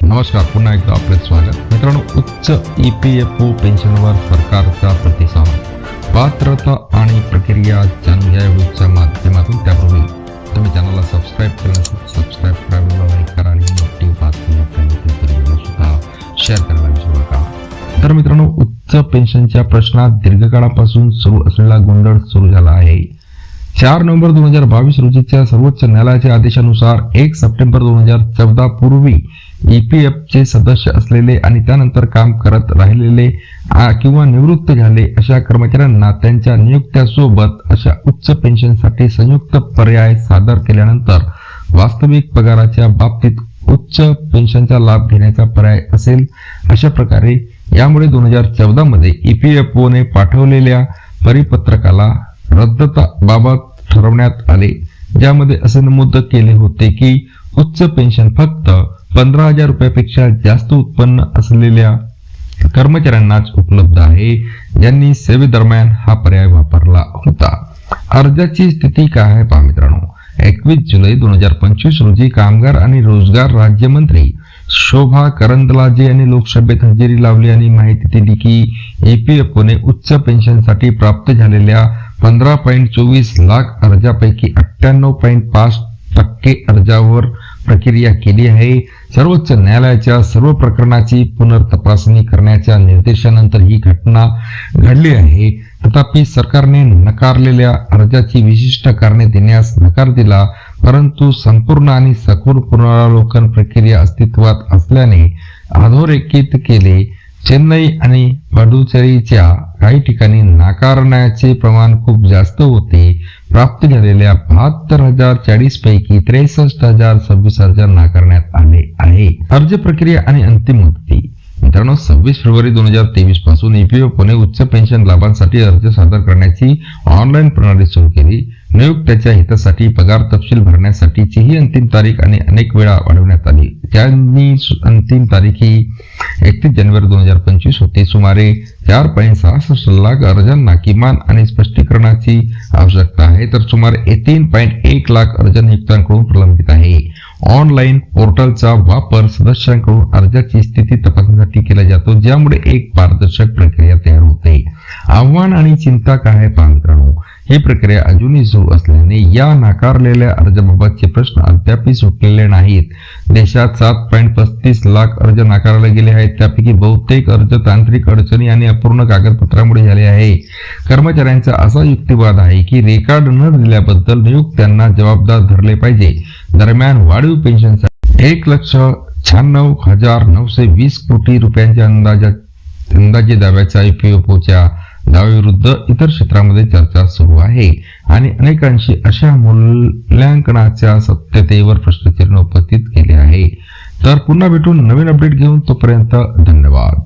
नमस्कार पुन्हा एकदा आपले स्वागत. मित्रांनो उच्च ई पी एफ ओ पेन्शनवर सरकारचा प्रतिसाद. पात्रता आणि प्रक्रिया जाणून घ्या व्हिडिओच्या माध्यमातून. त्यापूर्वी तुम्ही चॅनलला सबस्क्राईब केलं नसेल सबस्क्राईब करा लाईक करा आणि मोठी बातमी सुद्धा. शेअर करायला विसरू नका. तर मित्रांनो उच्च पेन्शनच्या प्रश्नात दीर्घकाळापासून सुरू असलेला गोंधळ सुरू झाला आहे. चार नोव्हेंबर दोन हजार बावीस रोजीच्या सर्वोच्च न्यायालयाच्या आदेशानुसार एक सप्टेंबर दोन हजार चौदा पूर्वी ईपीएफचे सदस्य असलेले आणि त्यानंतर काम करत राहिलेले किंवा निवृत्त झाले अशा कर्मचाऱ्यांना त्यांच्या नियुक्त्यासोबत अशा उच्च पेन्शनसाठी संयुक्त पर्याय सादर केल्यानंतर वास्तविक पगाराच्या बाबतीत उच्च पेन्शनचा लाभ घेण्याचा पर्याय असेल अशा प्रकारे यामुळे दोन हजार चौदा मध्ये ईपीएफओ ने पाठवलेल्या परिपत्रकाला रद्दता बाबत ठरवण्यात आले. ज्यामध्ये असे नमूद केले होते की उच्च पेन्शन फक्त पंधरा हजार रुपयापेक्षा जास्त उत्पन्न असलेल्या कर्मचाऱ्यांनाच उपलब्ध आहे. ज्यांनी सेवेदरम्यान हा पर्याय वापरला होता. अर्जाची स्थिती काय आहे पहा मित्रांनो. एकवीस जुलै दोन हजार पंचवीस रोजी कामगार आणि रोजगार राज्यमंत्री शोभा करंदलाजे यांनी लोकसभेत हजेरी लावली आणि माहिती दिली की ईपीएफओने उच्च पेन्शनसाठी प्राप्त झालेल्या पंधरा पॉईंट चोवीस लाख अर्जापैकी अठ्ठ्याण्णव पॉईंट पाच टक्के अर्जावर प्रक्रिया केली आहे. सर्वोच्च न्यायालयाच्या सर्व प्रकरणाची पुनर्तपासणी करण्याच्या निर्देशानंतर ही घटना घडली आहे. तथापि सरकारने नकारलेल्या अर्जाची विशिष्ट कारणे देण्यास नकार दिला परंतु संपूर्ण आणि सखोल पुनरावलोकन प्रक्रिया अस्तित्वात असल्याने अधोरेखित केले. चेन्नई आणि पडुचेरीच्या काही ठिकाणी नाकारण्याचे प्रमाण खूप जास्त होते. प्राप्त झालेल्या बहात्तर हजार चाळीस पैकी त्रेसष्ट हजार सव्वीस अर्ज नाकारण्यात आले आहे. अर्ज प्रक्रिया आणि अंतिम मुदती. मित्रांनो सव्वीस फेब्रुवारी दोन हजार तेवीसपासून ईपीएफओने उच्च पेन्शन लाभांसाठी अर्ज सादर करण्याची ऑनलाईन प्रणाली सुरू केली. नियुक्त्याच्या हितासाठी पगार तपशील भरण्यासाठीची ही अंतिम तारीख आणि अनेक वेळा वाढवण्यात आली. त्यांनी अंतिम तारीख ही एकतीस जानेवारी दोन हजार पंचवीस होती. सुमारे चार पॉईंट सहासष्ट लाख अर्जांना किमान आणि स्पष्टीकरणाची आवश्यकता आहे. तर सुमारे तीन पॉईंट एक लाख अर्ज नियुक्तांकडून प्रलंबित आहे. ऑनलाईन पोर्टलचा वापर सदस्यांकडून अर्जाची स्थिती तपासण्यासाठी केला जातो ज्यामुळे एक पारदर्शक प्रक्रिया तयार होते. आव्हान आणि चिंता काय आहे मित्रांनो ही प्रक्रिया अजूनही सुरू असल्याने या नाकारलेल्या अर्जाबाबतचे प्रश्न अद्यापही सुटलेले नाहीत. देशात सात पॉईंट पस्तीस लाख अर्ज नाकारले गेले आहेत. त्यापैकी बहुतेक अर्ज तांत्रिक अडचणी आणि अपूर्ण कागदपत्रामुळे झाले आहे. कर्मचाऱ्यांचा असा युक्तिवाद आहे की रेकॉर्ड न दिल्याबद्दल नियुक्त्यांना जबाबदार धरले पाहिजे. दरम्यान वाढीव पेन्शनसाठी एक लक्ष शहाण्णव हजार नऊशे वीस कोटी रुपयांच्या अंदाजा अंदाजे दाव्याच्या ईपीएफओच्या दाव्याविरुद्ध इतर क्षेत्रामध्ये चर्चा सुरू आहे. आणि अनेकांशी अशा मूल्यांकनाच्या सत्यतेवर प्रश्नचिन्ह उपस्थित केले आहे. तर पुन्हा भेटून नवीन अपडेट घेऊन तोपर्यंत धन्यवाद.